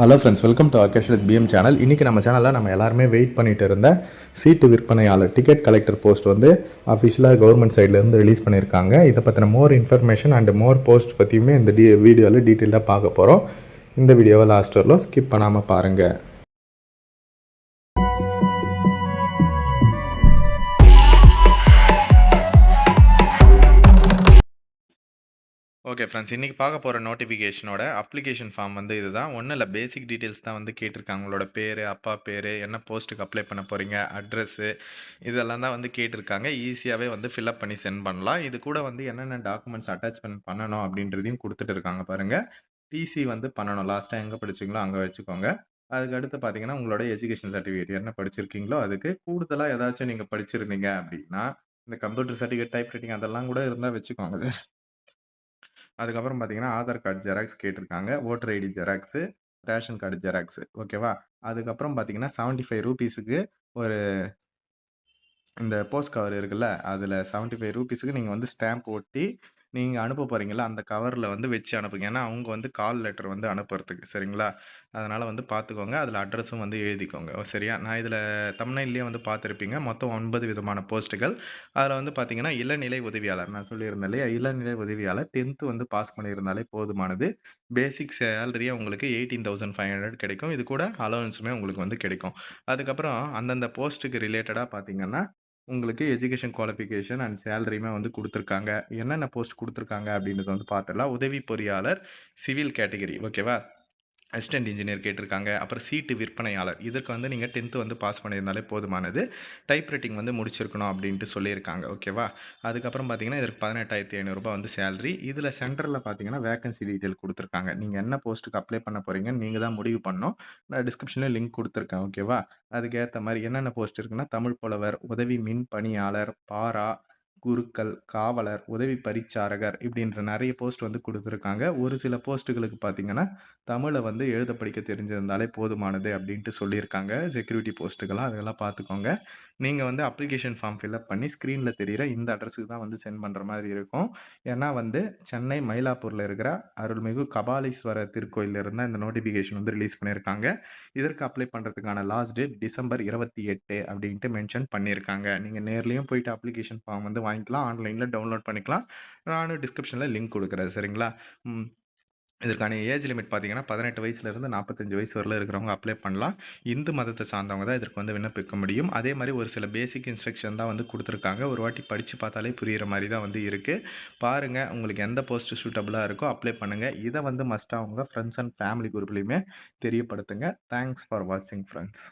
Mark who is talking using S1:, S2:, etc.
S1: Hello friends welcome to Arkesh with PM channel இன்றைக்கி நம்ம சேனலில் நம்ம எல்லாருமே வெயிட் பண்ணிட்டு இருந்த சீட்டு விற்பனையாளர் டிக்கெட் கலெக்டர் போஸ்ட் வந்து அஃபிஷியலாக கவர்மெண்ட் சைட்லேருந்து ரிலீஸ் பண்ணியிருக்காங்க இதை பற்றின more information and more post பற்றியுமே இந்த டி வீடியோவில் டீட்டெயிலாக பார்க்க போகிறோம் இந்த வீடியோவை லாஸ்ட் வரலாம். ஸ்கிப் பண்ணாமல் பாருங்கள் ஓகே ஃப்ரெண்ட்ஸ் இன்றைக்கி பார்க்க போகிற நோட்டிஃபிகேஷனோட அப்ளிகேஷன் ஃபார்ம் வந்து இதுதான். ஒன்றும் இல்லை பேசிக் டீட்டெயில்ஸ் தான் வந்து கேட்டிருக்காங்க. உங்களோட பேர் அப்பா பேர் என்ன போஸ்ட்டுக்கு அப்ளை பண்ண போகிறீங்க அட்ரஸ்ஸு இதெல்லாம் தான் வந்து கேட்டிருக்காங்க. ஈஸியாகவே வந்து ஃபில்அப் பண்ணி சென்ட் பண்ணலாம். இது கூட வந்து என்னென்ன டாக்குமெண்ட்ஸ் அட்டாச்மெண்ட் பண்ணணும் அப்படின்றதையும் கொடுத்துட்டு இருக்காங்க பாருங்கள் டிசி வந்து பண்ணணும். லாஸ்ட்டாக எங்கே படிச்சிங்களோ அங்கே வச்சுக்கோங்க. அதுக்கு அடுத்து பார்த்தீங்கன்னா உங்களோட எஜுகேஷன் சர்டிஃபிகேட் என்ன படிச்சிருக்கீங்களோ அதுக்கு கூடுதலாக ஏதாச்சும் நீங்கள் படிச்சிருந்தீங்க அப்படின்னா இந்த கம்ப்யூட்டர் சர்டிஃபிகேட் டைப் ரைட்டிங் அதெல்லாம் கூட இருந்தால் வச்சுக்கோங்க சார். அதுக்கப்புறம் பார்த்தீங்கன்னா ஆதார் கார்டு ஜெராக்ஸ் கேட்டிருக்காங்க. Voter ID xerox ration card xerox. ஓகேவா? அதுக்கப்புறம் பார்த்தீங்கன்னா செவன்ட்டி ஃபைவ் ரூபீஸுக்கு ஒரு இந்த போஸ்ட் கவர் இருக்குல்ல அதில் செவன்ட்டி ஃபைவ் ரூபீஸுக்கு நீங்கள் வந்து ஸ்டாம்ப் ஒட்டி நீங்கள் அனுப்ப போகிறீங்களா அந்த கவரில் வந்து வச்சு அனுப்புங்க. ஏன்னா அவங்க வந்து கால் லெட்டர் வந்து அனுப்புறதுக்கு சரிங்களா? அதனால் வந்து பார்த்துக்கோங்க அதில் அட்ரஸும் வந்து எழுதிக்கோங்க. சரியா? நான் இதில் தமிழ்லேயே வந்து பார்த்துருப்பீங்க மொத்தம் ஒன்பது விதமான போஸ்ட்டுகள். அதில் வந்து பார்த்தீங்கன்னா இளநிலை உதவியாளர். நான் சொல்லியிருந்தேன் இல்லையா? இளநிலை உதவியாளர். டென்த்து வந்து பாஸ் பண்ணியிருந்தாலே போதுமானது. பேசிக் சேலரியாக உங்களுக்கு எயிட்டீன் தௌசண்ட் ஃபைவ் ஹண்ட்ரட் கிடைக்கும். இது கூட அலவன்ஸுமே உங்களுக்கு வந்து கிடைக்கும். அதுக்கப்புறம் அந்தந்த போஸ்ட்டுக்கு ரிலேட்டடாக பார்த்தீங்கன்னா உங்களுக்கு எஜுகேஷன் குவாலிஃபிகேஷன் அண்ட் சேலரியுமே வந்து கொடுத்துருக்காங்க. என்னென்ன போஸ்ட் கொடுத்துருக்காங்க அப்படின்றத வந்து பார்த்துடலாம். உதவி பொறியாளர் சிவில் கேட்டகரி ஓகேவா அசிஸ்டன்ட் இன்ஜினியர் கேட்டிருக்காங்க. அப்புறம் சீட்டு விற்பனையாளர். இதற்கு வந்து நீங்கள் டென்த்து வந்து பாஸ் பண்ணியிருந்தாலே போதுமானது. டைப் ரைட்டிங் வந்து முடிச்சிருக்கணும் அப்படின்ட்டு சொல்லியிருக்காங்க. ஓகேவா? அதுக்கப்புறம் பார்த்தீங்கன்னா இதற்கு பதினெட்டாயிரத்தி ஐநூறுரூபா வந்து சேலரி இதில் சென்டரில் பார்த்தீங்கன்னா வேகன்சி டீட்டெயில் கொடுத்துருக்காங்க. நீங்கள் என்ன போஸ்ட்டுக்கு அப்ளை பண்ண போகிறீங்கன்னு நீங்கள் தான் முடிவு பண்ணணும். நான் டிஸ்கிரிப்ஷனில் லிங்க் கொடுத்துருக்கேன். ஓகேவா? அதுக்கேற்ற மாதிரி என்னென்ன போஸ்ட் இருக்குன்னா தமிழ் புலவர் உதவி மின் பணியாளர் பாரா குருக்கள் காவலர் உதவி பரிச்சாரகர் இப்படின்ற நிறைய போஸ்ட் வந்து கொடுத்துருக்காங்க. ஒரு சில போஸ்ட்டுகளுக்கு பார்த்தீங்கன்னா தமிழை வந்து எழுத படிக்க தெரிஞ்சிருந்தாலே போதுமானது அப்படின்ட்டு சொல்லியிருக்காங்க. செக்யூரிட்டி போஸ்ட்டுக்கெல்லாம் அதெல்லாம் பார்த்துக்கோங்க நீங்கள் வந்து அப்ளிகேஷன் ஃபார்ம் ஃபில்அப் பண்ணி ஸ்க்ரீனில் தெரிகிற இந்த அட்ரஸுக்கு தான் வந்து சென்ட் பண்ணுற மாதிரி இருக்கும். ஏன்னா வந்து சென்னை மயிலாப்பூரில் இருக்கிற அருள்மிகு கபாலீஸ்வரர் திருக்கோயிலில் இருந்தால் இந்த நோட்டிஃபிகேஷன் வந்து ரிலீஸ் பண்ணியிருக்காங்க. இதற்கு அப்ளை பண்ணுறதுக்கான லாஸ்ட் டேட் டிசம்பர் இருபத்தி எட்டு அப்படின்ட்டு மென்ஷன் பண்ணியிருக்காங்க. நீங்கள் நேர்லேயும் போயிட்டு அப்ளிகேஷன் ஃபார்ம் வந்து வாங்கிக்கலாம். ஆன்லைனில் டவுன்லோட் பண்ணிக்கலாம். நானும் டிஸ்கிரிப்ஷனில் லிங்க் கொடுக்குறேன். சரிங்களா? இதற்கான ஏஜ் லிமிட் பார்த்தீங்கன்னா பதினெட்டு வயசுலேருந்து நாற்பத்தஞ்சு வயசு வரல இருக்கிறவங்க அப்ளை பண்ணலாம். இந்து மதத்தை சார்ந்தவங்க தான் இதற்கு வந்து விண்ணப்பிக்க முடியும். அதே மாதிரி ஒரு சில பேசிக் இன்ஸ்ட்ரக்ஷன் தான் வந்து கொடுத்துருக்காங்க. ஒரு வாட்டி படித்து பார்த்தாலே புரிகிற மாதிரி தான் வந்து இருக்குது பாருங்கள் உங்களுக்கு எந்த போஸ்ட் சூட்டபுளாக இருக்கோ அப்ளை பண்ணுங்கள் இதை வந்து மஸ்ட்டாக அவங்க ஃப்ரெண்ட்ஸ் அண்ட் ஃபேமிலி குரூப்லேயுமே தெரியப்படுத்துங்க. தேங்க்ஸ் ஃபார் வாட்சிங் ஃப்ரெண்ட்ஸ்